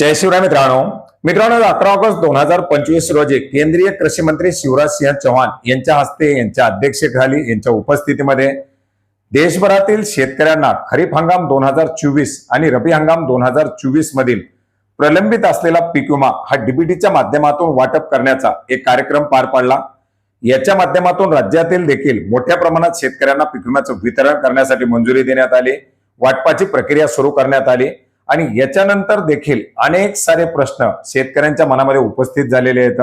जय शिवराय मित्रांनो. मित्रांनो अकरा ऑगस्ट दोन हजार पंचवीस रोजी केंद्रीय कृषी मंत्री शिवराज सिंह चौहान यांच्या हस्ते यांच्या अध्यक्षतेखाली यांच्या उपस्थितीमध्ये देशभरातील शेतकऱ्यांना खरीप हंगाम दोन हजार चोवीस आणि रबी हंगाम दोन हजार चोवीस मधील प्रलंबित असलेला पीक विमा हा डीबीटीच्या माध्यमातून वाटप करण्याचा एक कार्यक्रम पार पाडला. याच्या माध्यमातून राज्यातील देखील मोठ्या प्रमाणात शेतकऱ्यांना पीक विम्याचं वितरण करण्यासाठी मंजुरी देण्यात आली. वाटपाची प्रक्रिया सुरू करण्यात आली. आणि याच्यानंतर देखील अनेक सारे प्रश्न शेतकऱ्यांच्या मनामध्ये उपस्थित झालेले आहेत.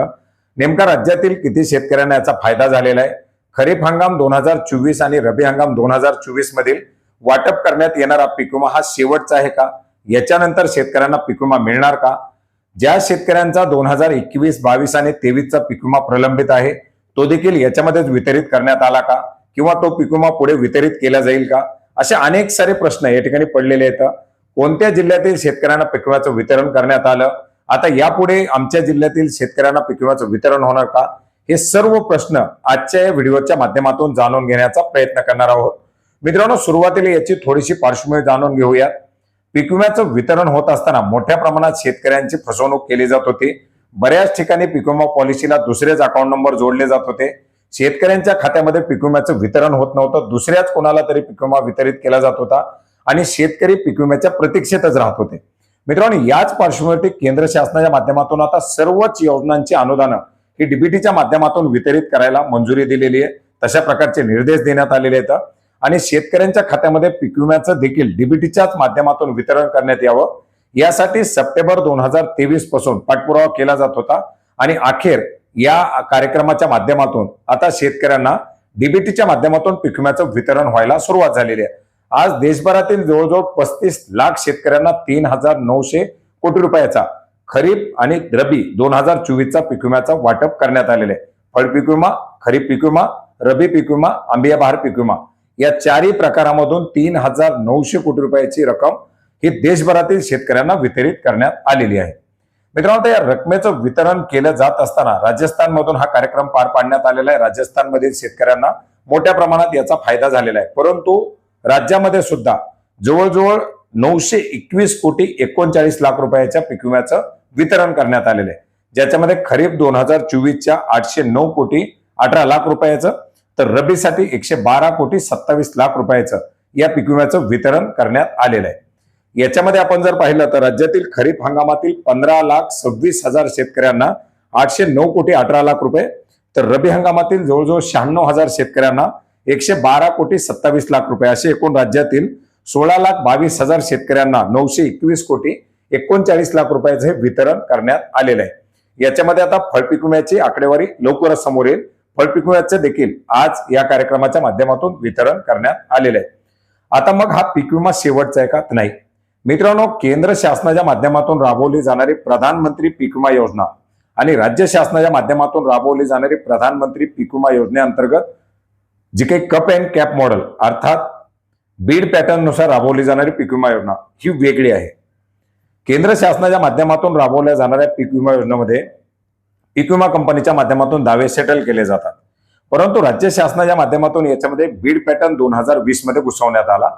नेमका राज्यातील किती शेतकऱ्यांना याचा फायदा झालेला आहे? खरीप हंगाम दोन हजार चोवीस आणि रबी हंगाम दोन हजार चोवीस मधील वाटप करण्यात येणारा पीक विमा हा शेवटचा आहे का? याच्यानंतर शेतकऱ्यांना पीक विमा मिळणार का? ज्या शेतकऱ्यांचा दोन हजार एकवीस बावीस आणि तेवीसचा पीक विमा प्रलंबित आहे तो देखील याच्यामध्येच वितरित करण्यात आला का? किंवा तो पीक विमा पुढे वितरित केला जाईल का? असे अनेक सारे प्रश्न या ठिकाणी पडलेले आहेत. कोणत्या जिल्ह्यातील शेतकऱ्यांना पीक विम्याचं वितरण करण्यात आलं? आता यापुढे आमच्या जिल्ह्यातील शेतकऱ्यांना पीक विम्याचं वितरण होणार का? हे सर्व प्रश्न आजच्या या व्हिडिओच्या माध्यमातून जाणून घेण्याचा प्रयत्न करणार आहोत. मित्रांनो सुरुवातीला याची थोडीशी पार्श्वभूमी जाणून घेऊयात. पीक विम्याचं वितरण होत असताना मोठ्या प्रमाणात शेतकऱ्यांची फसवणूक केली जात होती. बऱ्याच ठिकाणी पीक विमा पॉलिसीला दुसरेच अकाउंट नंबर जोडले जात होते. शेतकऱ्यांच्या खात्यामध्ये पीक विम्याचं वितरण होत नव्हतं. दुसऱ्याच कोणाला तरी पीक विमा वितरित केला जात होता. आणि शेतकरी पीक विम्याच्या प्रतीक्षेतच राहत होते. मित्रांनो याच पार्श्वभूमीवरती केंद्र शासनाच्या माध्यमातून आता सर्वच योजनांची अनुदानं ही डीबीटीच्या माध्यमातून वितरित करायला मंजुरी दिलेली आहे. तशा प्रकारचे निर्देश देण्यात आलेले आहेत. आणि शेतकऱ्यांच्या खात्यामध्ये पीक विम्याचं देखील डीबीटीच्याच माध्यमातून वितरण करण्यात यावं. यासाठी सप्टेंबर दोन हजार तेवीसपासून पाठपुरावा केला जात होता. आणि अखेर या कार्यक्रमाच्या माध्यमातून आता शेतकऱ्यांना डीबीटीच्या माध्यमातून पीक विम्याचं वितरण व्हायला सुरुवात झालेली आहे. आज देशभरातील जवळजवळ पस्तीस लाख शेतकऱ्यांना तीन हजार नऊशे कोटी रुपयाचा खरीप आणि रबी दोन हजार चोवीसचा पीक विम्याचा वाटप करण्यात आलेले आहे. फळ पीक विमा खरीप पीक विमा रबी पीक विमा आंबिया बहार पीक विमा. या चारही प्रकारामधून तीन हजार नऊशे कोटी रुपयाची रक्कम ही देशभरातील शेतकऱ्यांना वितरित करण्यात आलेली आहे. मित्रांनो या रकमेचं वितरण केलं जात असताना राजस्थानमधून हा कार्यक्रम पार पाडण्यात आलेला आहे. राजस्थानमधील शेतकऱ्यांना मोठ्या प्रमाणात याचा फायदा झालेला आहे. परंतु राज्यामध्ये सुद्धा जवळजवळ नऊशे एकवीस कोटी एकोणचाळीस लाख रुपयाच्या पीक विम्याचं वितरण करण्यात आलेलं आहे. ज्याच्यामध्ये खरीप दोन हजार चोवीसच्या आठशे नऊ कोटी अठरा लाख रुपयाचं तर रबीसाठी एकशे बारा कोटी सत्तावीस लाख रुपयाचं या पीक विम्याचं वितरण करण्यात आलेलं आहे. याच्यामध्ये आपण जर पाहिलं तर राज्यातील खरीप हंगामातील पंधरा लाख सव्वीस हजार शेतकऱ्यांना आठशे नऊ कोटी अठरा लाख रुपये तर रबी हंगामातील जवळजवळ शहाण्णव हजार शेतकऱ्यांना एकशे बारा कोटी सत्तावीस लाख रुपये असे एकूण राज्यातील सोळा लाख बावीस हजार शेतकऱ्यांना नऊशे एकवीस कोटी एकोणचाळीस लाख रुपयाचे वितरण करण्यात आलेलं आहे. याच्यामध्ये आता फळपीक विम्याची आकडेवारी लवकरच समोर येईल. फळपीक विम्याचे देखील आज या कार्यक्रमाच्या माध्यमातून वितरण करण्यात आलेलं आहे. आता मग हा पीक विमा शेवटचा आहे का? नाही. मित्रांनो केंद्र शासनाच्या माध्यमातून राबवली जाणारी प्रधानमंत्री पीक विमा योजना आणि राज्य शासनाच्या माध्यमातून राबवली जाणारी प्रधानमंत्री पीक विमा योजनेअंतर्गत जी काही कप अँड कॅप मॉडेल अर्थात बीड पॅटर्ननुसार राबवली जाणारी पीक विमा योजना ही वेगळी आहे. केंद्र शासनाच्या माध्यमातून राबवल्या जाणाऱ्या पीक विमा योजनेमध्ये पीक विमा कंपनीच्या माध्यमातून दावे सेटल केले जातात. परंतु राज्य शासनाच्या माध्यमातून याच्यामध्ये बीड पॅटर्न दोन हजार वीसमध्ये घुसवण्यात आला.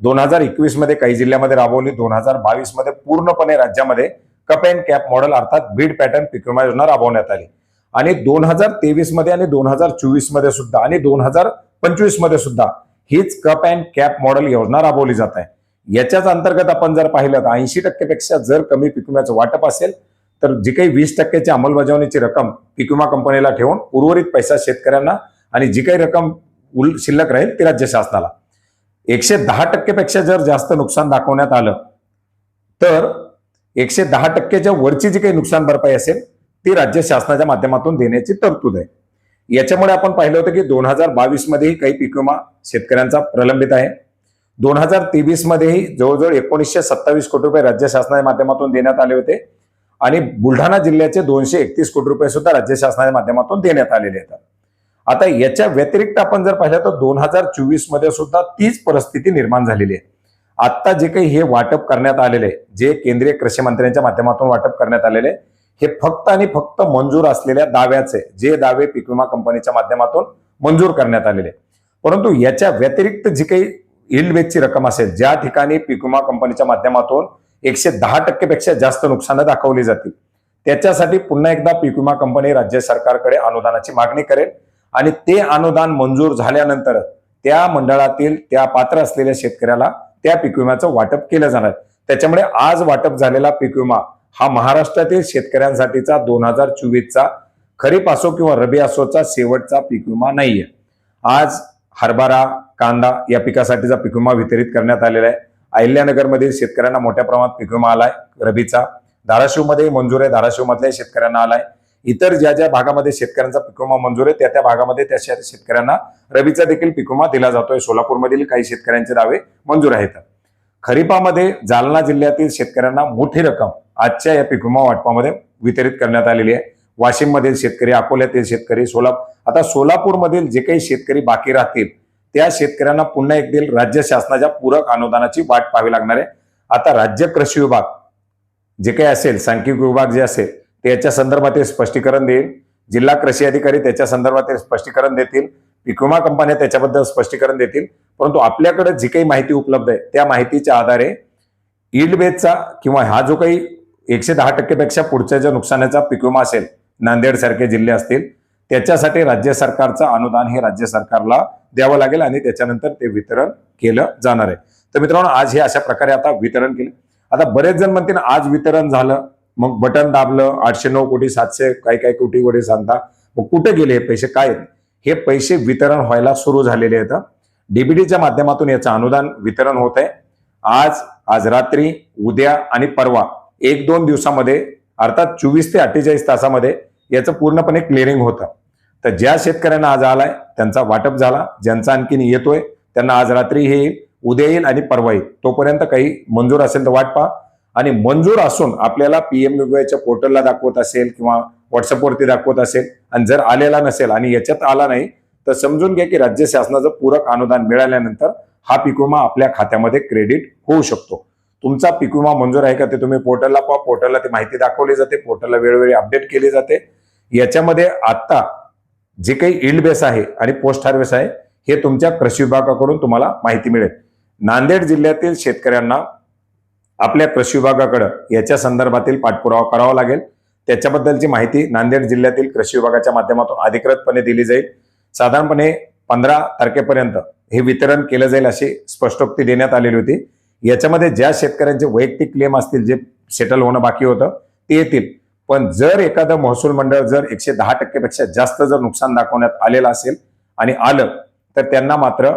दोन हजार एकवीसमध्ये काही जिल्ह्यामध्ये राबवली दोन हजार बावीसमध्ये पूर्णपणे राज्यामध्ये कप अँड कॅप मॉडेल अर्थात बीड पॅटर्न पीक विमा योजना राबवण्यात आली. आणि दोन हजार तेवीसमध्ये आणि दोन हजार चोवीसमध्ये सुद्धा आणि दोन हजार पंचवीसमध्ये सुद्धा हीच कप अँड कॅप मॉडेल योजना राबवली जात आहे. याच्याच अंतर्गत आपण जर पाहिलं तर ऐंशी टक्केपेक्षा जर कमी पीक विम्याचं वाटप असेल तर जी काही वीस टक्क्याची अंमलबजावणीची रक्कम पीक विमा कंपनीला ठेवून उर्वरित पैसा शेतकऱ्यांना आणि जी काही रक्कम उल शिल्लक राहील ती राज्य शासनाला. एकशे दहा टक्केपेक्षा जर जास्त नुकसान दाखवण्यात आलं तर एकशे दहा टक्क्याच्या वरची जी काही नुकसान भरपाई असेल ती राज्य शासनाच्या माध्यमातून देण्याची तरतूद आहे. याच्यामुळे आपण पाहिलं होतं की दोन हजार बावीस मध्येही काही पीक विमा शेतकऱ्यांचा प्रलंबित आहे. दोन हजार तेवीस मध्येही जवळजवळ एकोणीसशे सत्तावीस कोटी रुपये राज्य शासनाच्या माध्यमातून देण्यात आले होते आणि बुलढाणा जिल्ह्याचे दोनशे एकतीस कोटी रुपये सुद्धा राज्य शासनाच्या माध्यमातून देण्यात आलेले आहेत. आता याच्या व्यतिरिक्त आपण जर पाहिलं तर दोन हजार चोवीसमध्ये सुद्धा तीच परिस्थिती निर्माण झालेली आहे. आता जे काही हे वाटप करण्यात आलेले आहे, जे केंद्रीय कृषी मंत्र्यांच्या माध्यमातून वाटप करण्यात आलेले आहे, हे फक्त आणि फक्त मंजूर असलेल्या दाव्याचे जे दावे पीक विमा कंपनीच्या माध्यमातून मंजूर करण्यात आलेले. परंतु याच्या व्यतिरिक्त जी काही इल्ड रक्कम असेल ज्या ठिकाणी पीक विमा कंपनीच्या माध्यमातून एकशे दहा टक्केपेक्षा जास्त नुकसानं दाखवली जातील त्याच्यासाठी पुन्हा एकदा पीक विमा कंपनी राज्य सरकारकडे अनुदानाची मागणी करेल आणि ते अनुदान मंजूर झाल्यानंतर त्या मंडळातील त्या पात्र असलेल्या शेतकऱ्याला त्या पीक विम्याचं वाटप केलं जाणार. त्याच्यामुळे आज वाटप झालेला पीक विमा हा महाराष्ट्रातील शेतकऱ्यांसाठीचा दोन हजार चोवीसचा खरीप असो किंवा रबी असोचा शेवटचा पीक विमा नाहीये. आज हरभरा कांदा या पिकासाठीचा पीक विमा वितरित करण्यात आलेला आहे. अहिल्यानगरमधील शेतकऱ्यांना मोठ्या प्रमाणात पीक विमा आलाय रबीचा धाराशिवमध्ये मंजूर आहे. धाराशिव मधल्या शेतकऱ्यांना आलाय. इतर ज्या ज्या भागामध्ये शेतकऱ्यांचा पीक विमा मंजूर आहे त्या त्या भागामध्ये त्या शे- शेतकऱ्यांना रबीचा देखील पीक विमा दिला जातोय. सोलापूरमधील काही शेतकऱ्यांचे दावे मंजूर आहेत. खरीपामध्ये जालना जिल्ह्यातील शेतकऱ्यांना मोठी रक्कम आजच्या या पीक विमा वाटपामध्ये वितरित करण्यात आलेली आहे. वाशिममधील शेतकरी अकोल्यातील शेतकरी सोलापूर आता सोलापूरमधील जे काही शेतकरी बाकी राहतील त्या शेतकऱ्यांना पुन्हा एकदा राज्य शासनाच्या पूरक अनुदानाची वाट पाहावी लागणार आहे. आता राज्य कृषी विभाग जे काही असेल सांख्यिक विभाग जे असेल ते याच्या संदर्भातील स्पष्टीकरण देईल. जिल्हा कृषी अधिकारी त्याच्या संदर्भातील स्पष्टीकरण देतील. पीक विमा कंपन्या त्याच्याबद्दल स्पष्टीकरण देतील. परंतु आपल्याकडे जी काही माहिती उपलब्ध आहे त्या माहितीच्या आधारे ईल्ड बेसचा किंवा हा जो काही एकशे दहा टक्केपेक्षा पुढच्या ज्या नुकसानाचा पीक विमा असेल नांदेडसारखे जिल्हे असतील त्याच्यासाठी राज्य सरकारचं अनुदान हे राज्य सरकारला द्यावं लागेल आणि त्याच्यानंतर ते वितरण केलं जाणार आहे. तर मित्रांनो आज हे अशा प्रकारे आता वितरण केलं. आता बरेच जण म्हणतील आज वितरण झालं. मग बटन दाबलं आठशे नऊ कोटी सातशे काही काही कोटी वगैरे सांगता मग कुठे गेले? हे पैसे काय आहेत? हे पैसे वितरण व्हायला सुरू झालेले आहेत. डीबीटीच्या माध्यमातून याचं अनुदान वितरण होत आहे. आज आज रात्री उद्या आणि परवा एक दोन दिवसामध्ये अर्थात चोवीस ते अठ्ठेचाळीस तासामध्ये याचं पूर्णपणे क्लिअरिंग होतं. तर ज्या शेतकऱ्यांना आज आलाय त्यांचा वाटप झाला ज्यांचा आणखीन येतोय त्यांना आज रात्री हे येईल उद्या येईल आणि परवा येईल. तोपर्यंत काही मंजूर असेल तर वाट पहा. आणि मंजूर असून आपल्याला पीएम च्या पोर्टलला दाखवत असेल किंवा व्हॉट्सअपवरती दाखवत असेल. आणि जर आलेला नसेल आणि याच्यात आला नाही तर समजून घ्या की राज्य शासनाचं पूरक अनुदान मिळाल्यानंतर हा पीक विमा आपल्या खात्यामध्ये क्रेडिट होऊ शकतो. तुमचा पीक विमा मंजूर आहे का ते तुम्ही पोर्टलला पहा. पोर्टलला ती माहिती दाखवली जाते. पोर्टलला वेळोवेळी अपडेट केली जाते. याच्यामध्ये आता जे काही इल्ड बेस आहे आणि पोस्ट हार्वेस्ट आहे हे तुमच्या कृषी विभागाकडून तुम्हाला माहिती मिळेल. नांदेड जिल्ह्यातील शेतकऱ्यांना आपल्या कृषी विभागाकडं याच्या संदर्भातील पाठपुरावा करावा लागेल. त्याच्याबद्दलची माहिती नांदेड जिल्ह्यातील कृषी विभागाच्या माध्यमातून अधिकृतपणे दिली जाईल. साधारणपणे पंधरा तारखेपर्यंत हे वितरण केलं जाईल अशी स्पष्टोक्ती देण्यात आलेली होती. याच्यामध्ये ज्या शेतकऱ्यांचे वैयक्तिक क्लेम असतील जे सेटल होणं बाकी होतं ते येतील. पण जर एखादं महसूल मंडळ जर एकशे दहा टक्केपेक्षा जास्त जर नुकसान दाखवण्यात आलेलं असेल आणि आलं तर त्यांना मात्र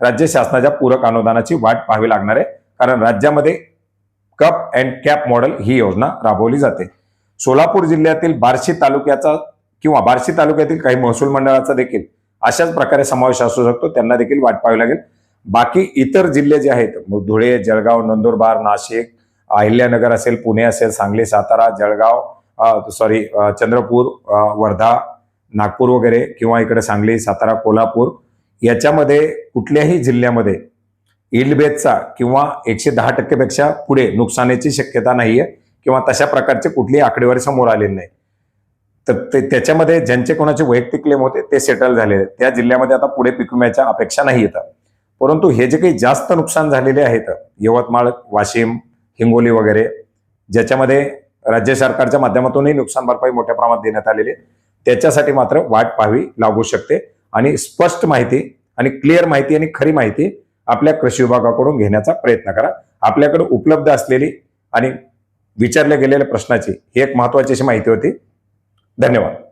राज्य शासनाच्या पूरक अनुदानाची वाट पाहावी लागणार आहे. कारण राज्यामध्ये कप अँड कॅप मॉडेल ही योजना राबवली जाते. सोलापूर जिल्ह्यातील बार्शी तालुक्याचा किंवा बार्शी तालुक्यातील काही महसूल मंडळाचा देखील अशाच प्रकारे समावेश असू शकतो. त्यांना देखील वाट पाहावी लागेल. बाकी इतर जिल्हे जे आहेत मग धुळे जळगाव नंदुरबार नाशिक अहिल्यानगर असेल पुणे असेल सांगली सातारा जळगाव सॉरी चंद्रपूर वर्धा नागपूर वगैरे किंवा इकडे सांगली सातारा कोल्हापूर याच्यामध्ये कुठल्याही जिल्ह्यामध्ये इल्डबेजचा किंवा एकशे दहा टक्केपेक्षा पुढे नुकसानीची शक्यता नाहीये. किंवा तशा प्रकारचे कुठलीही आकडेवारी समोर आलेली नाही. तर ते त्याच्यामध्ये ज्यांचे कोणाचे वैयक्तिक क्लेम होते ते सेटल झालेले त्या जिल्ह्यामध्ये आता पुढे पीक विम्याच्या अपेक्षा नाही येतात परंतु हे जे काही जास्त नुकसान झालेले आहेत यवतमाळ वाशिम हिंगोली वगैरे ज्याच्यामध्ये राज्य सरकारच्या माध्यमातूनही नुकसान भरपाई मोठ्या प्रमाणात देण्यात आलेली आहे त्याच्यासाठी मात्र वाट पाहावी लागू शकते. आणि स्पष्ट माहिती आणि क्लिअर माहिती आणि खरी माहिती आपल्या कृषी विभागाकडून घेण्याचा प्रयत्न करा. आपल्याकडे उपलब्ध असलेली आणि विचारल्या गेलेल्या प्रश्नाची ही एक महत्वाची अशी माहिती होती. धन्यवाद.